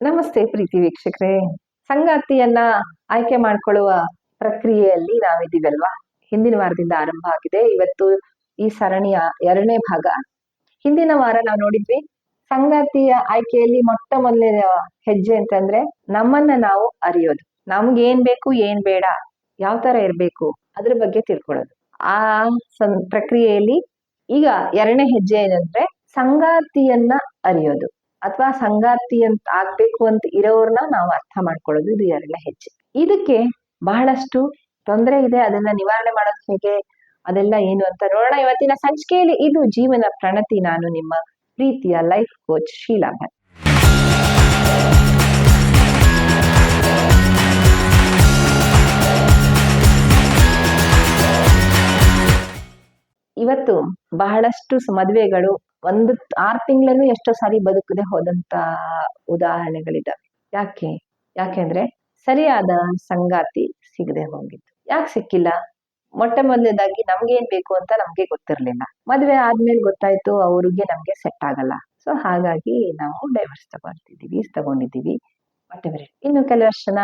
ನಮಸ್ತೆ ಪ್ರೀತಿ ವೀಕ್ಷಕರೇ. ಸಂಗಾತಿಯನ್ನ ಆಯ್ಕೆ ಮಾಡ್ಕೊಳ್ಳುವ ಪ್ರಕ್ರಿಯೆಯಲ್ಲಿ ನಾವಿದ್ದೀವಲ್ವಾ? ಹಿಂದಿನ ವಾರದಿಂದ ಆರಂಭ ಆಗಿದೆ. ಇವತ್ತು ಈ ಸರಣಿಯ ಎರಡನೇ ಭಾಗ. ಹಿಂದಿನ ವಾರ ನಾವು ನೋಡಿದ್ವಿ, ಸಂಗಾತಿಯ ಆಯ್ಕೆಯಲ್ಲಿ ಮೊಟ್ಟ ಮೊದಲನೇ ಹೆಜ್ಜೆ ಅಂತಂದ್ರೆ ನಮ್ಮನ್ನ ನಾವು ಅರಿಯೋದು. ನಮ್ಗೆ ಏನ್ ಬೇಕು, ಏನ್ ಬೇಡ, ಯಾವ ತರ ಇರ್ಬೇಕು ಅದ್ರ ಬಗ್ಗೆ ತಿಳ್ಕೊಳ್ಳೋದು. ಆ ಪ್ರಕ್ರಿಯೆಯಲ್ಲಿ ಈಗ ಎರಡನೇ ಹೆಜ್ಜೆ ಏನಂದ್ರೆ ಸಂಗಾತಿಯನ್ನ ಅರಿಯೋದು. ಅಥವಾ ಸಂಗಾತಿ ಅಂತ ಆಗ್ಬೇಕು ಅಂತ ಇರೋರ್ನ ನಾವು ಅರ್ಥ ಮಾಡ್ಕೊಳ್ಳೋದು ಇದು ಎರಡನೇ ಹೆಜ್ಜೆ ಇದಕ್ಕೆ ಬಹಳಷ್ಟು ತೊಂದರೆ ಇದೆ. ಅದನ್ನ ನಿವಾರಣೆ ಮಾಡೋದು ಹೇಗೆ, ಅದೆಲ್ಲ ಏನು ಅಂತ ನೋಡೋಣ. ಇವತ್ತಿನ ಸಂಚಿಕೆಯಲ್ಲಿ ಇದು ಜೀವನ ಪ್ರಣತಿ. ನಾನು ನಿಮ್ಮ ಪ್ರೀತಿಯ ಲೈಫ್ ಕೋಚ್ ಶೀಲಾ ಭಟ್. ಇವತ್ತು ಬಹಳಷ್ಟು ಮದುವೆಗಳು ಒಂದು ಆರು ತಿಂಗಳಲ್ಲೂ ಎಷ್ಟೋ ಸಾರಿ ಬದುಕದೆ ಹೋದಂತ ಉದಾಹರಣೆಗಳಿದ್ದಾವೆ ಯಾಕೆ? ಯಾಕೆಂದ್ರೆ ಸರಿಯಾದ ಸಂಗಾತಿ ಸಿಗದೆ ಹೋಗಿತ್ತು ಯಾಕೆ ಸಿಕ್ಕಿಲ್ಲ? ಮೊಟ್ಟ ಮೊದಲನೇದಾಗಿ ನಮ್ಗೆ ಏನ್ ಬೇಕು ಅಂತ ನಮ್ಗೆ ಗೊತ್ತಿರ್ಲಿಲ್ಲ. ಮದ್ವೆ ಆದ್ಮೇಲೆ ಗೊತ್ತಾಯ್ತು ಅವ್ರಿಗೆ ನಮ್ಗೆ ಸೆಟ್ ಆಗಲ್ಲ. ಸೊ ಹಾಗಾಗಿ ನಾವು ಡೈವರ್ಸ್ ತಗೊಳ್ತಿದ್ದೀವಿ ತಗೊಂಡಿದ್ದೀವಿ it. ಇನ್ನು ಕೆಲವಷ್ಟು ಜನ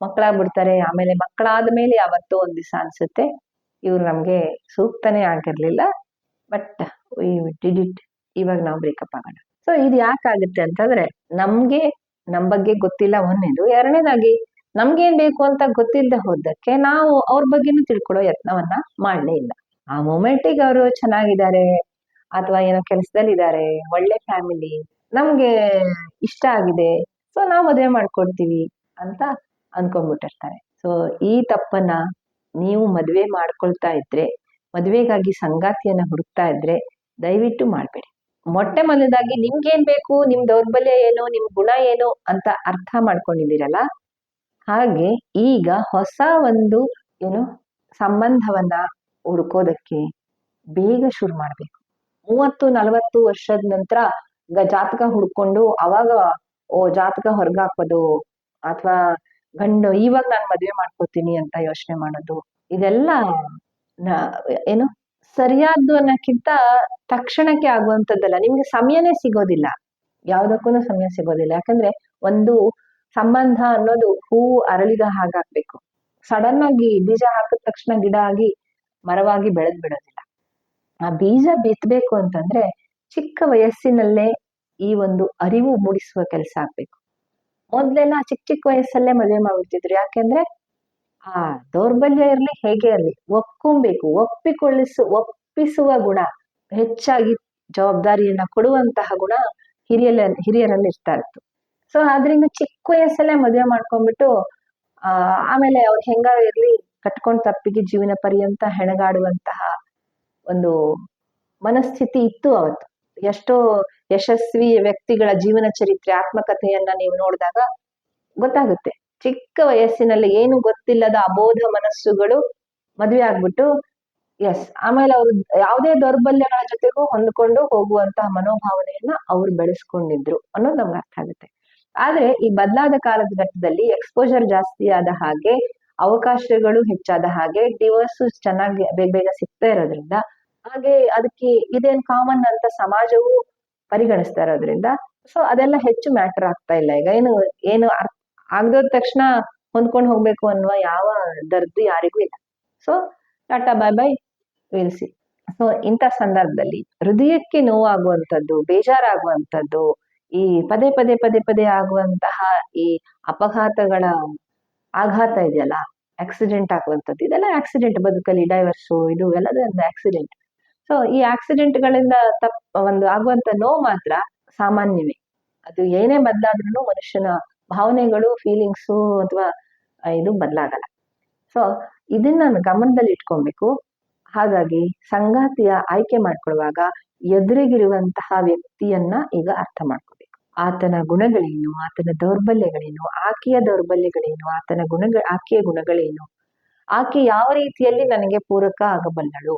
ಮಕ್ಕಳಾಗ್ಬಿಡ್ತಾರೆ. ಆಮೇಲೆ ಮಕ್ಕಳಾದ್ಮೇಲೆ ಯಾವತ್ತೋ ಒಂದ್ ದಿವಸ ಅನ್ಸುತ್ತೆ. ಇವ್ರು ನಮ್ಗೆ ಸೂಕ್ತನೇ ಆಗಿರ್ಲಿಲ್ಲ. ಬಟ್ ಡಿಡ್ ಇಟ್ ಇವಾಗ ನಾವು ಬ್ರೇಕಪ್ ಆಗೋಣ. ಸೊ ಇದು ಯಾಕಾಗುತ್ತೆ ಅಂತಂದ್ರೆ, ನಮ್ಗೆ, ನಮ್ ಬಗ್ಗೆ ಗೊತ್ತಿಲ್ಲ ಒಂದೇದು. ಎರಡನೇದಾಗಿ, ನಮ್ಗೇನ್ ಬೇಕು ಅಂತ ಗೊತ್ತಿಲ್ಲದೆ ಹೋದಕ್ಕೆ ನಾವು ಅವ್ರ ಬಗ್ಗೆನೂ ತಿಳ್ಕೊಳ್ಳೋ ಯತ್ನವನ್ನ ಮಾಡ್ಲೇ ಇಲ್ಲ. ಆ ಮೂಮೆಂಟಿಗೆ ಅವರು ಚೆನ್ನಾಗಿದ್ದಾರೆ, ಅಥವಾ ಏನೋ ಕೆಲಸದಲ್ಲಿದ್ದಾರೆ, ಒಳ್ಳೆ ಫ್ಯಾಮಿಲಿ ನಮ್ಗೆ ಇಷ್ಟ ಆಗಿದೆ, ಸೊ, ನಾವು ಮದುವೆ ಮಾಡ್ಕೊಡ್ತೀವಿ ಅಂತ ಅನ್ಕೊಂಡ್ಬಿಟ್ಟಿರ್ತಾರೆ. ಸೊ ಈ ತಪ್ಪನ್ನ ನೀವು ಮದುವೆ ಮಾಡ್ಕೊಳ್ತಾ ಇದ್ರೆ, ಮದುವೆಗಾಗಿ ಸಂಗಾತಿಯನ್ನ ಹುಡುಕ್ತಾ ಇದ್ರೆ ದಯವಿಟ್ಟು ಮಾಡಬೇಡಿ. ಮೊಟ್ಟೆ ಮೊದಲದಾಗಿ ನಿಮ್ಗೇನ್ ಬೇಕು, ನಿಮ್ ದೌರ್ಬಲ್ಯ ಏನು, ನಿಮ್ ಗುಣ ಏನು ಅಂತ ಅರ್ಥ ಮಾಡ್ಕೊಂಡಿದ್ದೀರಲ್ಲ? ಹಾಗೆ ಈಗ ಹೊಸ ಒಂದು ಏನು ಸಂಬಂಧವನ್ನ ಹುಡ್ಕೋದಕ್ಕೆ ಬೇಗ ಶುರು ಮಾಡ್ಬೇಕು. ಮೂವತ್ತು, ನಲವತ್ತು ವರ್ಷದ ನಂತರ ಜಾತಕ ಹುಡ್ಕೊಂಡು ಅವಾಗ ಓ ಜಾತಕ ಹೊರಗಾಕೋದು ಅಥವಾ ಗಂಡು ಇವಾಗ ನಾನು ಮದ್ವೆ ಮಾಡ್ಕೋತೀನಿ ಅಂತ ಯೋಚನೆ ಮಾಡೋದು, ಇದೆಲ್ಲ ಏನು ಸರಿಯಾದ್ದು ಅನ್ನೋಕ್ಕಿಂತ ತಕ್ಷಣಕ್ಕೆ ಆಗುವಂಥದ್ದಲ್ಲ. ನಿಮ್ಗೆ ಸಮಯನೇ ಸಿಗೋದಿಲ್ಲ. ಯಾವ್ದಕ್ಕೂ ಸಮಯ ಸಿಗೋದಿಲ್ಲ. ಯಾಕಂದ್ರೆ ಒಂದು ಸಂಬಂಧ ಅನ್ನೋದು ಹೂವು ಅರಳಿದ ಹಾಗಾಗ್ಬೇಕು. ಸಡನ್ ಆಗಿ ಬೀಜ ಹಾಕಿದ ತಕ್ಷಣ ಗಿಡ ಆಗಿ ಮರವಾಗಿ ಬೆಳೆದ್ ಬಿಡೋದಿಲ್ಲ. ಆ ಬೀಜ ಬಿತ್ತಬೇಕು ಅಂತಂದ್ರೆ ಚಿಕ್ಕ ವಯಸ್ಸಿನಲ್ಲೇ ಈ ಒಂದು ಅರಿವು ಮೂಡಿಸುವ ಕೆಲಸ ಆಗ್ಬೇಕು. ಮೊದ್ಲೆಲ್ಲ ಚಿಕ್ಕ ಚಿಕ್ಕ ವಯಸ್ಸಲ್ಲೇ ಮದುವೆ ಮಾಡ್ಬಿಡ್ತಿದ್ರು. ಯಾಕೆಂದ್ರೆ ಆ, ದೌರ್ಬಲ್ಯ ಇರ್ಲಿ ಹೇಗೆ ಇರ್ಲಿ, ಒಪ್ಕೊಬೇಕು, ಒಪ್ಪಿಕೊಳ್ಳಿಸು, ಒಪ್ಪಿಸುವ ಗುಣ, ಹೆಚ್ಚಾಗಿ ಜವಾಬ್ದಾರಿಯನ್ನ ಕೊಡುವಂತಹ ಗುಣ ಹಿರಿಯಲ್ಲ ಹಿರಿಯರಲ್ಲಿ ಇರ್ತಾ ಇತ್ತು ಸೊ ಆದ್ರಿಂದ ಚಿಕ್ಕ ವಯಸ್ಸಲ್ಲೇ ಮದುವೆ ಮಾಡ್ಕೊಂಡ್ಬಿಟ್ಟು, ಆ, ಆಮೇಲೆ ಅವ್ರು ಹೆಂಗ ಇರ್ಲಿ, ಕಟ್ಕೊಂಡ್ ತಪ್ಪಿಗೆ ಜೀವನ ಪರ್ಯಂತ ಹೆಣಗಾಡುವಂತಹ ಒಂದು ಮನಸ್ಥಿತಿ ಇತ್ತು ಅವತ್ತು. ಎಷ್ಟೋ ಯಶಸ್ವಿ ವ್ಯಕ್ತಿಗಳ ಜೀವನ ಚರಿತ್ರೆ, ಆತ್ಮಕಥೆಯನ್ನ ನೀವು ನೋಡಿದಾಗ ಗೊತ್ತಾಗುತ್ತೆ. ಚಿಕ್ಕ ವಯಸ್ಸಿನಲ್ಲಿ ಏನು ಗೊತ್ತಿಲ್ಲದ ಅಬೋಧ ಮನಸ್ಸುಗಳು ಮದುವೆ ಆಗ್ಬಿಟ್ಟು ಎಸ್ ಆಮೇಲೆ ಅವರು ಯಾವುದೇ ದೌರ್ಬಲ್ಯಗಳ ಜೊತೆಗೂ ಹೊಂದ್ಕೊಂಡು ಹೋಗುವಂತಹ ಮನೋಭಾವನೆಯನ್ನ ಅವ್ರು ಬೆಳೆಸ್ಕೊಂಡಿದ್ರು ಅನ್ನೋದು ನಮ್ಗೆ ಅರ್ಥ ಆಗುತ್ತೆ. ಆದ್ರೆ ಈ ಬದಲಾದ ಕಾಲದ ಘಟ್ಟದಲ್ಲಿ ಎಕ್ಸ್ಪೋಜರ್ ಜಾಸ್ತಿ ಆದ ಹಾಗೆ, ಅವಕಾಶಗಳು ಹೆಚ್ಚಾದ ಹಾಗೆ ಡಿವೋರ್ಸ್ ಚೆನ್ನಾಗಿ ಬೇಗ ಬೇಗ ಸಿಗ್ತಾ ಇರೋದ್ರಿಂದ, ಹಾಗೆ ಅದಕ್ಕೆ ಇದೇನ್ ಕಾಮನ್ ಅಂತ ಸಮಾಜವು ಪರಿಗಣಿಸ್ತಾ ಇರೋದ್ರಿಂದ ಸೊ ಅದೆಲ್ಲ ಹೆಚ್ಚು ಮ್ಯಾಟರ್ ಆಗ್ತಾ ಇಲ್ಲ. ಈಗ ಏನು ಏನು ಅರ್ಥ ಆಗದ ತಕ್ಷಣ ಹೊಂದ್ಕೊಂಡು ಹೋಗ್ಬೇಕು ಅನ್ನುವ ಯಾವ ದರ್ದು ಯಾರಿಗೂ ಇಲ್ಲ. ಸೊ ಟಾಟಾ ಬಾಯ್ ಬಾಯ್ ವಿಲ್ಸಿ ಸೊ ಇಂಥ ಸಂದರ್ಭದಲ್ಲಿ ಹೃದಯಕ್ಕೆ ನೋವಾಗುವಂಥದ್ದು, ಬೇಜಾರಾಗುವಂಥದ್ದು, ಈ ಪದೇ ಪದೇ ಪದೇ ಪದೇ ಆಗುವಂತಹ ಈ ಅಪಘಾತಗಳ ಆಘಾತ ಇದೆಯಲ್ಲ ಆಕ್ಸಿಡೆಂಟ್ ಆಗುವಂಥದ್ದು, ಇದೆಲ್ಲ ಆಕ್ಸಿಡೆಂಟ್ ಬದುಕಲ್ಲಿ ಡೈವರ್ಸು ಇದು ಎಲ್ಲದೂ ಒಂದು ಆಕ್ಸಿಡೆಂಟ್ ಸೊ ಈ ಆಕ್ಸಿಡೆಂಟ್ಗಳಿಂದ ತಪ್ಪ ಒಂದು ಆಗುವಂತ ನೋವು ಮಾತ್ರ ಸಾಮಾನ್ಯವೇ. ಅದು ಏನೇ ಬದಲಾದ್ರೂ ಮನುಷ್ಯನ ಭಾವನೆಗಳು ಫೀಲಿಂಗ್ಸು ಅಥವಾ ಇದು ಬದಲಾಗಲ್ಲ. ಸೊ ಇದನ್ನ ಗಮನದಲ್ಲಿ ಇಟ್ಕೊಬೇಕು. ಹಾಗಾಗಿ ಸಂಗಾತಿಯ ಆಯ್ಕೆ ಮಾಡ್ಕೊಳ್ಳುವಾಗ ಎದುರಿಗಿರುವಂತಹ ವ್ಯಕ್ತಿಯನ್ನ ಈಗ ಅರ್ಥ ಮಾಡ್ಕೋಬೇಕು. ಆತನ ಗುಣಗಳೇನು? ಆತನ ದೌರ್ಬಲ್ಯಗಳೇನು? ಆಕೆಯ ದೌರ್ಬಲ್ಯಗಳೇನು? ಆತನ ಗುಣಗಳ ಆಕೆಯ ಗುಣಗಳೇನು? ಆಕೆ ಯಾವ ರೀತಿಯಲ್ಲಿ ನನಗೆ ಪೂರಕ ಆಗಬಲ್ಲಳು?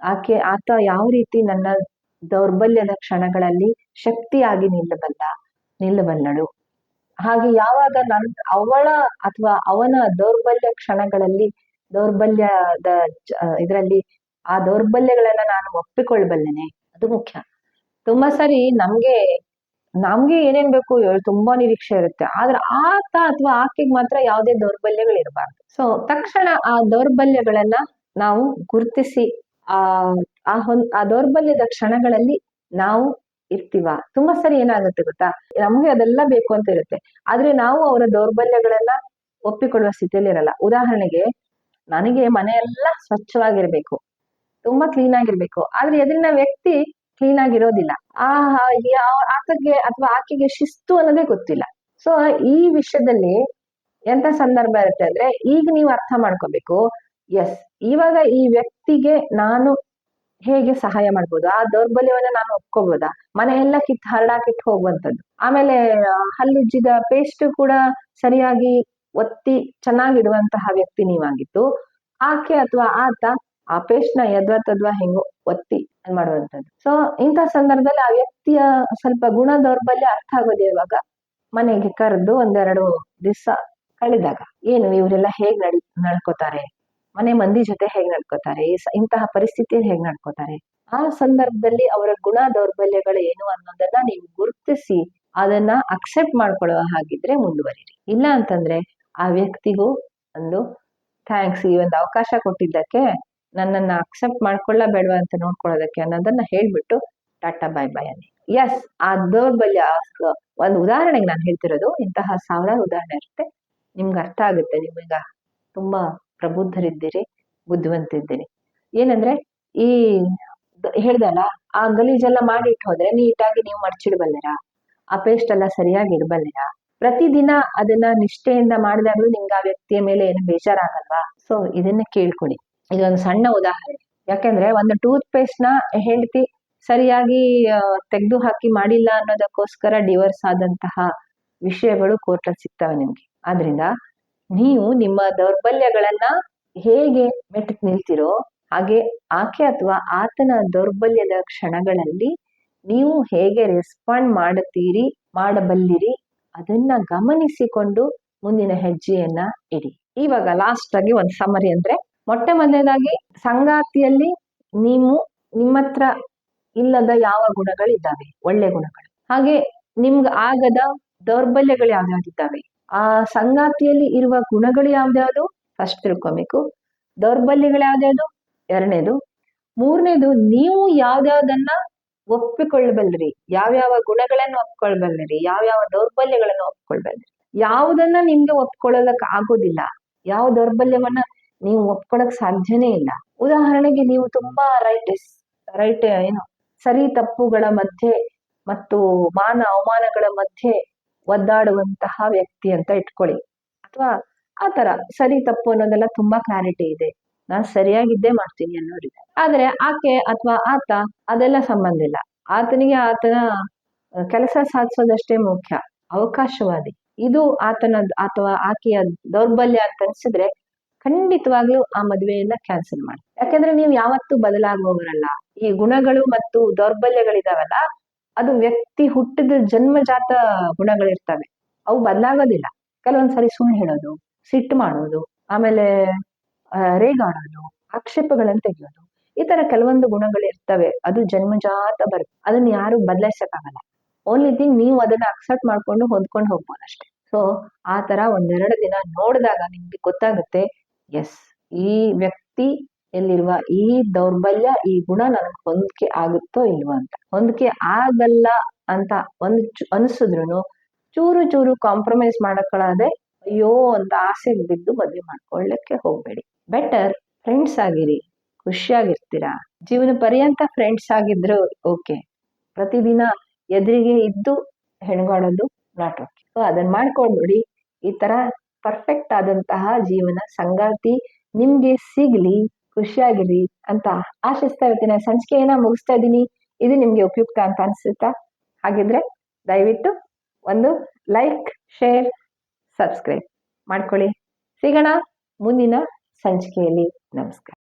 ಆಕೆ, ಆತ ಯಾವ ರೀತಿ ನನ್ನ ದೌರ್ಬಲ್ಯದ ಕ್ಷಣಗಳಲ್ಲಿ ಶಕ್ತಿಯಾಗಿ ನಿಲ್ಲಬಲ್ಲ, ನಿಲ್ಲಬಲ್ಲಳು? ಹಾಗೆ ಯಾವಾಗ ನನ್ ಅವಳ ಅಥವಾ ಅವನ ದೌರ್ಬಲ್ಯ ಕ್ಷಣಗಳಲ್ಲಿ, ದೌರ್ಬಲ್ಯದ ಇದರಲ್ಲಿ ಆ ದೌರ್ಬಲ್ಯಗಳನ್ನ ನಾನು ಒಪ್ಪಿಕೊಳ್ಬಲ್ಲೇನೆ. ಅದು ಮುಖ್ಯ. ತುಂಬಾ ಸರಿ ನಮ್ಗೆ ನಮ್ಗೆ ಏನೇನ್ ಬೇಕು ತುಂಬಾ ನಿರೀಕ್ಷೆ ಇರುತ್ತೆ. ಆದ್ರೆ ಆತ ಅಥವಾ ಆಕೆಗೆ ಮಾತ್ರ ಯಾವುದೇ ದೌರ್ಬಲ್ಯಗಳು ಇರಬಾರ್ದು. ಸೊ ತಕ್ಷಣ ಆ ದೌರ್ಬಲ್ಯಗಳನ್ನ ನಾವು ಗುರುತಿಸಿ, ಆ ಆ ಹೊನ್, ಆ ದೌರ್ಬಲ್ಯದ ಕ್ಷಣಗಳಲ್ಲಿ ನಾವು ಇರ್ತೀವ. ತುಂಬಾ ಸರಿ ಏನಾಗುತ್ತೆ ಗೊತ್ತಾ? ನಮ್ಗೆ ಅದೆಲ್ಲ ಬೇಕು ಅಂತ ಇರುತ್ತೆ. ಆದ್ರೆ ನಾವು ಅವರ ದೌರ್ಬಲ್ಯಗಳನ್ನ ಒಪ್ಪಿಕೊಳ್ಳುವ ಸ್ಥಿತಿಯಲ್ಲಿ ಇರಲ್ಲ. ಉದಾಹರಣೆಗೆ, ನನಗೆ ಮನೆಯೆಲ್ಲ ಸ್ವಚ್ಛವಾಗಿರ್ಬೇಕು. ತುಂಬಾ ಕ್ಲೀನ್ ಆಗಿರ್ಬೇಕು ಆದ್ರೆ ಎದುರಿನ ವ್ಯಕ್ತಿ ಕ್ಲೀನ್ ಆಗಿರೋದಿಲ್ಲ ಆ ಆತಗೆ ಅಥವಾ ಆಕೆಗೆ ಶಿಸ್ತು ಅನ್ನೋದೇ ಗೊತ್ತಿಲ್ಲ. ಸೊ ಈ ವಿಷಯದಲ್ಲಿ ಎಂತ ಸಂದರ್ಭ ಇರುತ್ತೆ ಅಂದ್ರೆ, ಈಗ ನೀವು ಅರ್ಥ ಮಾಡ್ಕೋಬೇಕು ಎಸ್ ಇವಾಗ ಈ ವ್ಯಕ್ತಿಗೆ ನಾನು ಹೇಗೆ ಸಹಾಯ ಮಾಡ್ಬೋದು? ಆ ದೌರ್ಬಲ್ಯವನ್ನ ನಾನು ಒಪ್ಕೋಬೋದಾ? ಮನೆಯೆಲ್ಲ ಕಿತ್ತು ಹರಡಾಕಿಟ್ಟು ಹೋಗುವಂಥದ್ದು. ಆಮೇಲೆ ಹಲ್ಲುಜ್ಜಿದ ಪೇಸ್ಟ್ ಕೂಡ ಸರಿಯಾಗಿ ಒತ್ತಿ ಚೆನ್ನಾಗಿಡುವಂತಹ ವ್ಯಕ್ತಿ ನೀವಾಗಿತ್ತು ಆಕೆ ಅಥವಾ ಆತ ಆ ಪೇಸ್ಟ್ನ ಯದ್ವಾ ತದ್ವಾ ಹೆಂಗೋ ಒತ್ತಿ ಮಾಡುವಂಥದ್ದು. ಸೊ ಇಂಥ ಸಂದರ್ಭದಲ್ಲಿ ಆ ವ್ಯಕ್ತಿಯ ಸ್ವಲ್ಪ ಗುಣ ದೌರ್ಬಲ್ಯ ಅರ್ಥ ಆಗೋದೇ ಇವಾಗ ಮನೆಗೆ ಕರೆದು ಒಂದೆರಡು ದಿವಸ ಕಳೆದಾಗ, ಏನು ಇವರೆಲ್ಲ ಹೇಗ್ ನಡಿ, ನಡ್ಕೋತಾರೆ? ಮನೆ ಮಂದಿ ಜೊತೆ ಹೇಗ್ ನಡ್ಕೋತಾರೆ? ಇಂತಹ ಪರಿಸ್ಥಿತಿಯಲ್ಲಿ ಹೇಗ್ ನಡ್ಕೋತಾರೆ? ಆ ಸಂದರ್ಭದಲ್ಲಿ ಅವರ ಗುಣ ದೌರ್ಬಲ್ಯಗಳು ಏನು ಅನ್ನೋದನ್ನ ನೀವು ಗುರುತಿಸಿ ಅದನ್ನ ಅಕ್ಸೆಪ್ಟ್ ಮಾಡ್ಕೊಳ್ಳೋ ಹಾಗಿದ್ರೆ ಮುಂದುವರಿರಿ. ಇಲ್ಲ ಅಂತಂದ್ರೆ ಆ ವ್ಯಕ್ತಿಗೂ ಒಂದು ಥ್ಯಾಂಕ್ಸ್ ಈ ಒಂದು ಅವಕಾಶ ಕೊಟ್ಟಿದ್ದಕ್ಕೆ ನನ್ನನ್ನ ಅಕ್ಸೆಪ್ಟ್ ಮಾಡ್ಕೊಳ್ಳ ಬೇಡವಾ ಅಂತ ನೋಡ್ಕೊಳ್ಳೋದಕ್ಕೆ ಅನ್ನೋದನ್ನ ಹೇಳ್ಬಿಟ್ಟು ಟಾಟಾ ಬಾಯ್ ಬಾಯ್ ಅನ್ನಿ. ಎಸ್ ಆ ದೌರ್ಬಲ್ಯ ಒಂದು ಉದಾಹರಣೆಗೆ ನಾನು ಹೇಳ್ತಿರೋದು ಇಂತಹ ಸಾವಿರಾರು ಉದಾಹರಣೆ ಇರುತ್ತೆ. ನಿಮ್ಗೆ ಅರ್ಥ ಆಗುತ್ತೆ, ನಿಮಗ ತುಂಬಾ ಪ್ರಬುದ್ಧರಿದ್ದೀರಿ, ಬುದ್ಧಿವಂತಿದ್ದೀರಿ. ಏನಂದ್ರೆ ಈ ಹೇಳ್ದಲ್ಲ, ಆ ಗಲೀಜೆಲ್ಲ ಮಾಡಿಟ್ಟು ಹೋದ್ರೆ ನೀಟಾಗಿ ನೀವು ಮಡ್ಚಿಡ್ಬಲ್ಲಿರಾ? ಆ ಪೇಸ್ಟ್ ಎಲ್ಲ ಸರಿಯಾಗಿ ಇಡಬಲ್ಲಿರಾ? ಪ್ರತಿದಿನ ಅದನ್ನ ನಿಷ್ಠೆಯಿಂದ ಮಾಡಿದಾಗಲೂ ನಿಮ್ಗೆ ಆ ವ್ಯಕ್ತಿಯ ಮೇಲೆ ಏನು ಬೇಜಾರಾಗಲ್ವಾ? ಸೊ ಇದನ್ನ ಕೇಳ್ಕೊಳ್ಳಿ ಇದೊಂದು ಸಣ್ಣ ಉದಾಹರಣೆ. ಯಾಕೆಂದ್ರೆ ಒಂದು ಟೂತ್ ಪೇಸ್ಟ್ನ ಹೆಂಡತಿ ಸರಿಯಾಗಿ ತೆಗೆದು ಹಾಕಿ ಮಾಡಿಲ್ಲ ಅನ್ನೋದಕ್ಕೋಸ್ಕರ ಡಿವರ್ಸ್ ಆದಂತಹ ವಿಷಯಗಳು ಕೋರ್ಟಲ್ಲಿ ಸಿಗ್ತವೆ ನಿಮ್ಗೆ. ಆದ್ರಿಂದ ನೀವು ನಿಮ್ಮ ದೌರ್ಬಲ್ಯಗಳನ್ನ ಹೇಗೆ ಮೆಟ್ಟು ನಿಲ್ತಿರೋ ಹಾಗೆ ಆಕೆ ಅಥವಾ ಆತನ ದೌರ್ಬಲ್ಯದ ಕ್ಷಣಗಳಲ್ಲಿ ನೀವು ಹೇಗೆ ರೆಸ್ಪಾಂಡ್ ಮಾಡುತ್ತೀರಿ, ಮಾಡಬಲ್ಲಿರಿ, ಅದನ್ನ ಗಮನಿಸಿಕೊಂಡು ಮುಂದಿನ ಹೆಜ್ಜೆಯನ್ನ ಇಡಿ. ಇವಾಗ ಲಾಸ್ಟ್ ಆಗಿ ಒಂದು ಸಮರಿ ಅಂದ್ರೆ ಮೊಟ್ಟೆ ಮೊದಲನೇದಾಗಿ ಸಂಗಾತಿಯಲ್ಲಿ ನೀವು ನಿಮ್ಮತ್ರ ಇಲ್ಲದ ಯಾವ ಗುಣಗಳಿದ್ದಾವೆ? ಒಳ್ಳೆ ಗುಣಗಳು. ಹಾಗೆ ನಿಮ್ಗೆ ಆಗದ ದೌರ್ಬಲ್ಯಗಳು ಯಾವ್ಯಾವ್ದಿದ್ದಾವೆ? ಆ ಸಂಗಾತಿಯಲ್ಲಿ ಇರುವ ಗುಣಗಳು ಯಾವ್ದ್ಯಾವುದು? ಫಸ್ಟ್ ತಿಳ್ಕೊಬೇಕು. ದೌರ್ಬಲ್ಯಗಳು ಯಾವ್ದ್ಯಾವುದು ಎರಡನೇದು. ಮೂರನೇದು, ನೀವು ಯಾವ್ದ್ಯಾವ್ದನ್ನ ಒಪ್ಪಿಕೊಳ್ಳಬಲ್ಲರಿ? ಯಾವ್ಯಾವ ಗುಣಗಳನ್ನು ಒಪ್ಕೊಳ್ಬಲ್ಲರಿ ಯಾವ್ಯಾವ ದೌರ್ಬಲ್ಯಗಳನ್ನು ಒಪ್ಕೊಳ್ಬಲ್ಲರಿ ಯಾವುದನ್ನ ನಿಮ್ಗೆ ಒಪ್ಕೊಳ್ಳೋದಕ್ ಆಗೋದಿಲ್ಲ. ಯಾವ ದೌರ್ಬಲ್ಯವನ್ನ ನೀವು ಒಪ್ಕೊಳಕ್ ಸಾಧ್ಯನೇ ಇಲ್ಲ. ಉದಾಹರಣೆಗೆ ನೀವು ತುಂಬಾ ರೈಟ್ ರೈಟ್ ಏನು, ಸರಿ ತಪ್ಪುಗಳ ಮಧ್ಯೆ ಮತ್ತು ಮಾನ ಅವಮಾನಗಳ ಮಧ್ಯೆ ಒದ್ದಾಡುವಂತಹ ವ್ಯಕ್ತಿ ಅಂತ ಇಟ್ಕೊಳ್ಳಿ. ಅಥವಾ ತರ ಸರಿ ತಪ್ಪು ಅನ್ನೋದೆಲ್ಲ ತುಂಬಾ ಕ್ಲಾರಿಟಿ ಇದೆ. ನಾನ್ ಸರಿಯಾಗಿದ್ದೇ ಮಾಡ್ತೀನಿ ಅನ್ನೋರಿದೆ ಆದ್ರೆ ಆಕೆ ಅಥವಾ ಆತ ಅದೆಲ್ಲ ಸಂಬಂಧ ಇಲ್ಲ. ಆತನಿಗೆ ಆತನ ಕೆಲಸ ಸಾಧಿಸೋದಷ್ಟೇ ಮುಖ್ಯ. ಅವಕಾಶವಾದಿ. ಇದು ಆತನ, ಅಥವಾ ಆಕೆಯ ದೌರ್ಬಲ್ಯ ಅಂತ ಅನ್ಸಿದ್ರೆ ಖಂಡಿತವಾಗ್ಲೂ ಆ ಮದುವೆಯನ್ನ ಕ್ಯಾನ್ಸಲ್ ಮಾಡಿ. ಯಾಕಂದ್ರೆ ನೀವು ಯಾವತ್ತೂ ಬದಲಾಗುವವರಲ್ಲ ಈ ಗುಣಗಳು ಮತ್ತು ದೌರ್ಬಲ್ಯಗಳಿದಾವಲ್ಲ ಅದು ವ್ಯಕ್ತಿ ಹುಟ್ಟಿದ ಜನ್ಮಜಾತ ಗುಣಗಳಿರ್ತವೆ. ಅವು ಬದಲಾಗೋದಿಲ್ಲ ಕೆಲವೊಂದ್ಸರಿ ಸುಳ್ಳು ಹೇಳೋದು, ಸಿಟ್ಟು ಮಾಡೋದು, ಆಮೇಲೆ ರೇಗಾಡೋದು, ಆಕ್ಷೇಪಗಳನ್ನ ತೆಗೆಯೋದು, ಈ ತರ ಕೆಲವೊಂದು ಗುಣಗಳು ಇರ್ತವೆ ಅದು ಜನ್ಮಜಾತ ಬರುತ್ತೆ ಅದನ್ನ ಯಾರು ಬದಲಾಯಿಸಕ್ಕಾಗಲ್ಲ. ಓನ್ಲಿ ಥಿಂಗ್ ನೀವು ಅದನ್ನ ಅಕ್ಸೆಪ್ಟ್ ಮಾಡ್ಕೊಂಡು ಹೊಂದ್ಕೊಂಡು ಹೋಗ್ಬೋದು ಅಷ್ಟೇ ಸೊ ಆ ತರ ಒಂದೆರಡು ದಿನ ನೋಡಿದಾಗ ನಿಮ್ಗೆ ಗೊತ್ತಾಗುತ್ತೆ ಎಸ್ ಈ ವ್ಯಕ್ತಿ ಎಲ್ಲಿರುವ ಈ ದೌರ್ಬಲ್ಯ, ಈ ಗುಣ ನನಗೆ ಹೊಂದಿಕೆ ಆಗುತ್ತೋ ಇಲ್ವೋ ಅಂತ. ಹೊಂದಿಕೆ ಆಗಲ್ಲ ಅಂತ ಒಂದು ಅನ್ಸಿದ್ರು ಚೂರು ಚೂರು ಕಾಂಪ್ರಮೈಸ್ ಮಾಡಕೊಳ್ಳದೆ ಅಯ್ಯೋ ಅಂತ ಆಸೆ ಬಿದ್ದು ಮದುವೆ ಮಾಡ್ಕೊಳ್ಳಕ್ಕೆ ಹೋಗ್ಬೇಡಿ. ಬೆಟರ್ ಫ್ರೆಂಡ್ಸ್ ಆಗಿರಿ, ಖುಷಿಯಾಗಿರ್ತೀರಾ? ಜೀವನ ಪರ್ಯಂತ ಫ್ರೆಂಡ್ಸ್ ಆಗಿದ್ರು ಓಕೆ ಪ್ರತಿದಿನ ಎದುರಿಗೆ ಇದ್ದು ಹೆಣ್ಗಾಡೋದು ನಾಟ್ ಓಕೆ ಸೊ ಅದನ್ನ ಮಾಡ್ಕೊಂಡ್ಬಿಡಿ ಈ ತರ ಪರ್ಫೆಕ್ಟ್ ಆದಂತಹ ಜೀವನ, ಸಂಗಾತಿ ನಿಮ್ಗೆ ಸಿಗ್ಲಿ. ಖುಷಿಯಾಗಿರಿ ಅಂತ ಆಶಿಸ್ತಾ ಇರ್ತೀನಿ. ಸಂಚಿಕೆಯನ್ನ ಮುಗಿಸ್ತಾ ಇದ್ದೀನಿ. ಇದು ನಿಮಗೆ ಉಪಯುಕ್ತ ಅಂತ ಅನಿಸುತ್ತಾ? ಹಾಗಿದ್ರೆ ದಯವಿಟ್ಟು ಒಂದು ಲೈಕ್, ಶೇರ್, ಸಬ್ಸ್ಕ್ರೈಬ್ ಮಾಡ್ಕೊಳ್ಳಿ. ಸಿಗೋಣ ಮುಂದಿನ ಸಂಚಿಕೆಯಲ್ಲಿ. ನಮಸ್ಕಾರ.